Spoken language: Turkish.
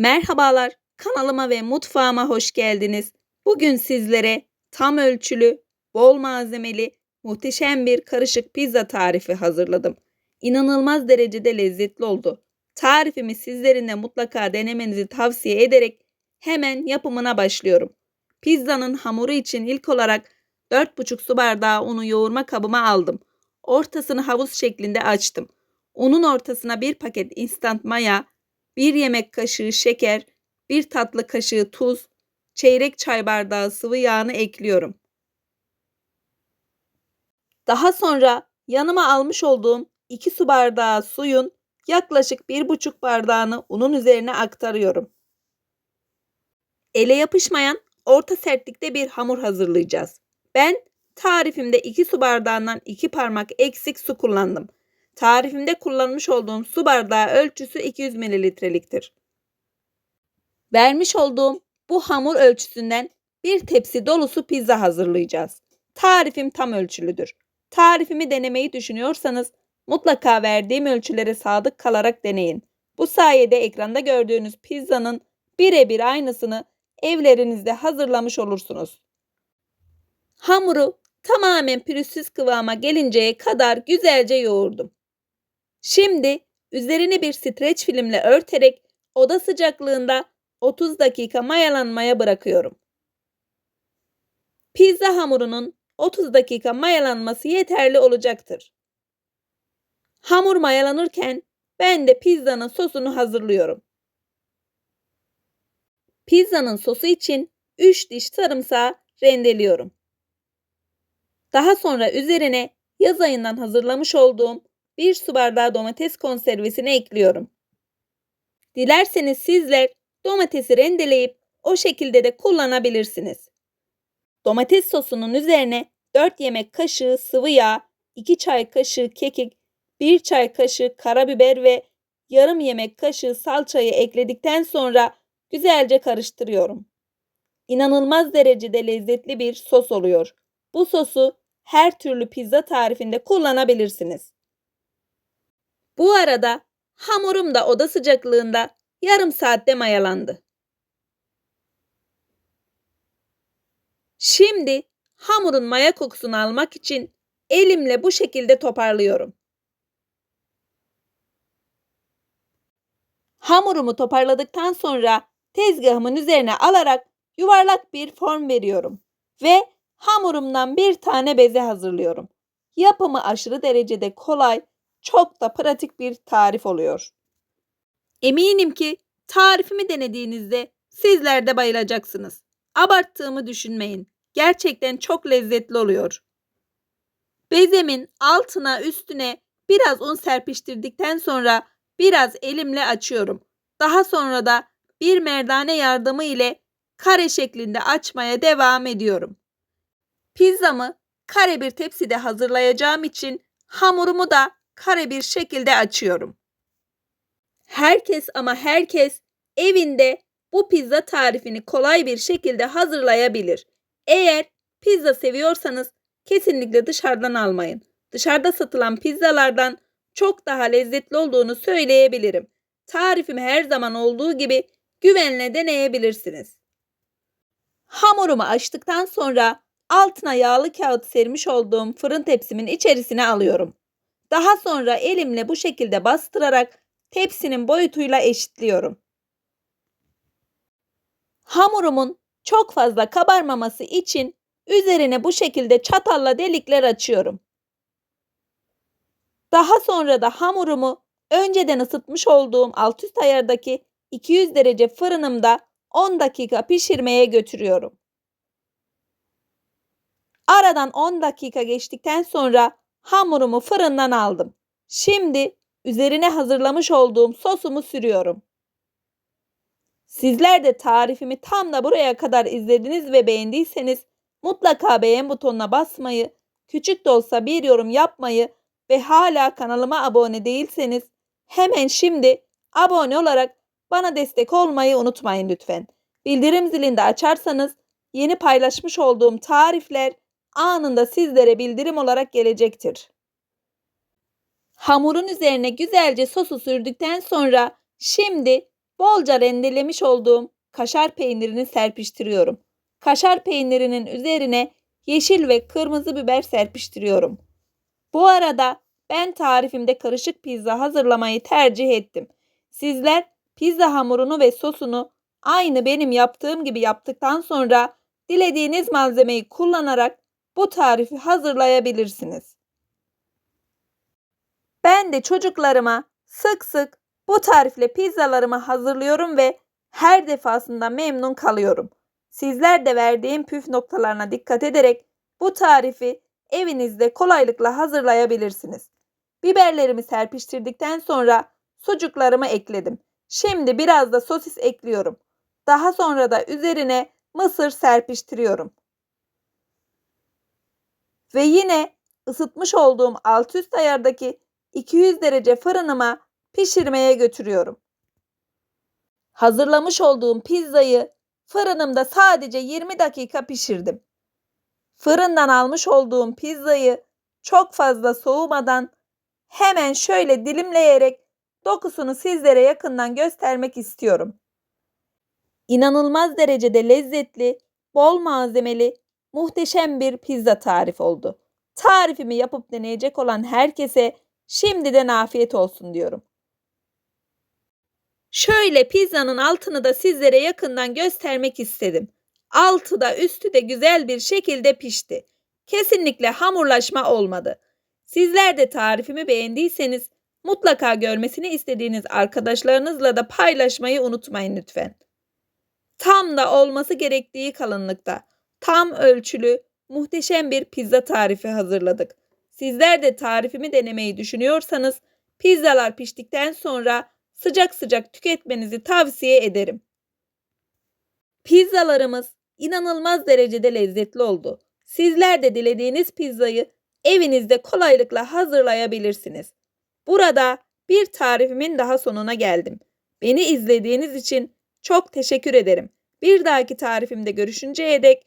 Merhabalar, kanalıma ve mutfağıma hoş geldiniz. Bugün sizlere tam ölçülü, bol malzemeli, muhteşem bir karışık pizza tarifi hazırladım. İnanılmaz derecede lezzetli oldu. Tarifimi sizlerin de mutlaka denemenizi tavsiye ederek hemen yapımına başlıyorum. Pizzanın hamuru için ilk olarak 4,5 su bardağı unu yoğurma kabıma aldım. Ortasını havuz şeklinde açtım. Unun ortasına bir paket instant maya, 1 yemek kaşığı şeker, 1 tatlı kaşığı tuz, çeyrek çay bardağı sıvı yağını ekliyorum. Daha sonra yanıma almış olduğum 2 su bardağı suyun yaklaşık 1,5 bardağını unun üzerine aktarıyorum. Ele yapışmayan orta sertlikte bir hamur hazırlayacağız. Ben tarifimde 2 su bardağından 2 parmak eksik su kullandım. Tarifimde kullanmış olduğum su bardağı ölçüsü 200 mililitreliktir. Vermiş olduğum bu hamur ölçüsünden bir tepsi dolusu pizza hazırlayacağız. Tarifim tam ölçülüdür. Tarifimi denemeyi düşünüyorsanız mutlaka verdiğim ölçülere sadık kalarak deneyin. Bu sayede ekranda gördüğünüz pizzanın birebir aynısını evlerinizde hazırlamış olursunuz. Hamuru tamamen pürüzsüz kıvama gelinceye kadar güzelce yoğurdum. Şimdi üzerini bir streç filmle örterek oda sıcaklığında 30 dakika mayalanmaya bırakıyorum. Pizza hamurunun 30 dakika mayalanması yeterli olacaktır. Hamur mayalanırken ben de pizzanın sosunu hazırlıyorum. Pizzanın sosu için 3 diş sarımsağı rendeliyorum. Daha sonra üzerine yaz ayından hazırlamış olduğum 1 su bardağı domates konservesini ekliyorum. Dilerseniz sizler domatesi rendeleyip o şekilde de kullanabilirsiniz. Domates sosunun üzerine 4 yemek kaşığı sıvı yağ, 2 çay kaşığı kekik, 1 çay kaşığı karabiber ve yarım yemek kaşığı salçayı ekledikten sonra güzelce karıştırıyorum. İnanılmaz derecede lezzetli bir sos oluyor. Bu sosu her türlü pizza tarifinde kullanabilirsiniz. Bu arada hamurum da oda sıcaklığında yarım saatte mayalandı. Şimdi hamurun maya kokusunu almak için elimle bu şekilde toparlıyorum. Hamurumu toparladıktan sonra tezgahımın üzerine alarak yuvarlak bir form veriyorum ve hamurumdan bir tane beze hazırlıyorum. Yapımı aşırı derecede kolay, çok da pratik bir tarif oluyor. Eminim ki tarifimi denediğinizde sizler de bayılacaksınız. Abarttığımı düşünmeyin. Gerçekten çok lezzetli oluyor. Bezemin altına üstüne biraz un serpiştirdikten sonra biraz elimle açıyorum. Daha sonra da bir merdane yardımı ile kare şeklinde açmaya devam ediyorum. Pizzamı kare bir tepside hazırlayacağım için hamurumu da kare bir şekilde açıyorum. Herkes ama herkes evinde bu pizza tarifini kolay bir şekilde hazırlayabilir. Eğer pizza seviyorsanız kesinlikle dışarıdan almayın. Dışarıda satılan pizzalardan çok daha lezzetli olduğunu söyleyebilirim. Tarifimi her zaman olduğu gibi güvenle deneyebilirsiniz. Hamurumu açtıktan sonra altına yağlı kağıt sermiş olduğum fırın tepsimin içerisine alıyorum. Daha sonra elimle bu şekilde bastırarak tepsinin boyutuyla eşitliyorum. Hamurumun çok fazla kabarmaması için üzerine bu şekilde çatalla delikler açıyorum. Daha sonra da hamurumu önceden ısıtmış olduğum alt üst ayardaki 200 derece fırınımda 10 dakika pişirmeye götürüyorum. Aradan 10 dakika geçtikten sonra hamurumu fırından aldım. Şimdi üzerine hazırlamış olduğum sosumu sürüyorum. Sizler de tarifimi tam da buraya kadar izlediniz ve beğendiyseniz mutlaka beğen butonuna basmayı, küçük de olsa bir yorum yapmayı ve hala kanalıma abone değilseniz hemen şimdi abone olarak bana destek olmayı unutmayın lütfen. Bildirim zilini de açarsanız yeni paylaşmış olduğum tarifler anında sizlere bildirim olarak gelecektir. Hamurun üzerine güzelce sosu sürdükten sonra şimdi bolca rendelemiş olduğum kaşar peynirini serpiştiriyorum. Kaşar peynirinin üzerine yeşil ve kırmızı biber serpiştiriyorum. Bu arada ben tarifimde karışık pizza hazırlamayı tercih ettim. Sizler pizza hamurunu ve sosunu aynı benim yaptığım gibi yaptıktan sonra dilediğiniz malzemeyi kullanarak bu tarifi hazırlayabilirsiniz. Ben de çocuklarıma sık sık bu tarifle pizzalarımı hazırlıyorum ve her defasında memnun kalıyorum. Sizler de verdiğim püf noktalarına dikkat ederek bu tarifi evinizde kolaylıkla hazırlayabilirsiniz. Biberlerimi serpiştirdikten sonra sucuklarımı ekledim. Şimdi biraz da sosis ekliyorum. Daha sonra da üzerine mısır serpiştiriyorum. Ve yine ısıtmış olduğum alt üst ayardaki 200 derece fırınıma pişirmeye götürüyorum. Hazırlamış olduğum pizzayı fırınımda sadece 20 dakika pişirdim. Fırından almış olduğum pizzayı çok fazla soğumadan hemen şöyle dilimleyerek dokusunu sizlere yakından göstermek istiyorum. İnanılmaz derecede lezzetli, bol malzemeli, muhteşem bir pizza tarif oldu. Tarifimi yapıp deneyecek olan herkese şimdiden afiyet olsun diyorum. Şöyle pizzanın altını da sizlere yakından göstermek istedim. Altı da üstü de güzel bir şekilde pişti. Kesinlikle hamurlaşma olmadı. Sizler de tarifimi beğendiyseniz mutlaka görmesini istediğiniz arkadaşlarınızla da paylaşmayı unutmayın lütfen. Tam da olması gerektiği kalınlıkta, tam ölçülü, muhteşem bir pizza tarifi hazırladık. Sizler de tarifimi denemeyi düşünüyorsanız pizzalar piştikten sonra sıcak sıcak tüketmenizi tavsiye ederim. Pizzalarımız inanılmaz derecede lezzetli oldu. Sizler de dilediğiniz pizzayı evinizde kolaylıkla hazırlayabilirsiniz. Burada bir tarifimin daha sonuna geldim. Beni izlediğiniz için çok teşekkür ederim. Bir dahaki tarifimde görüşünceye dek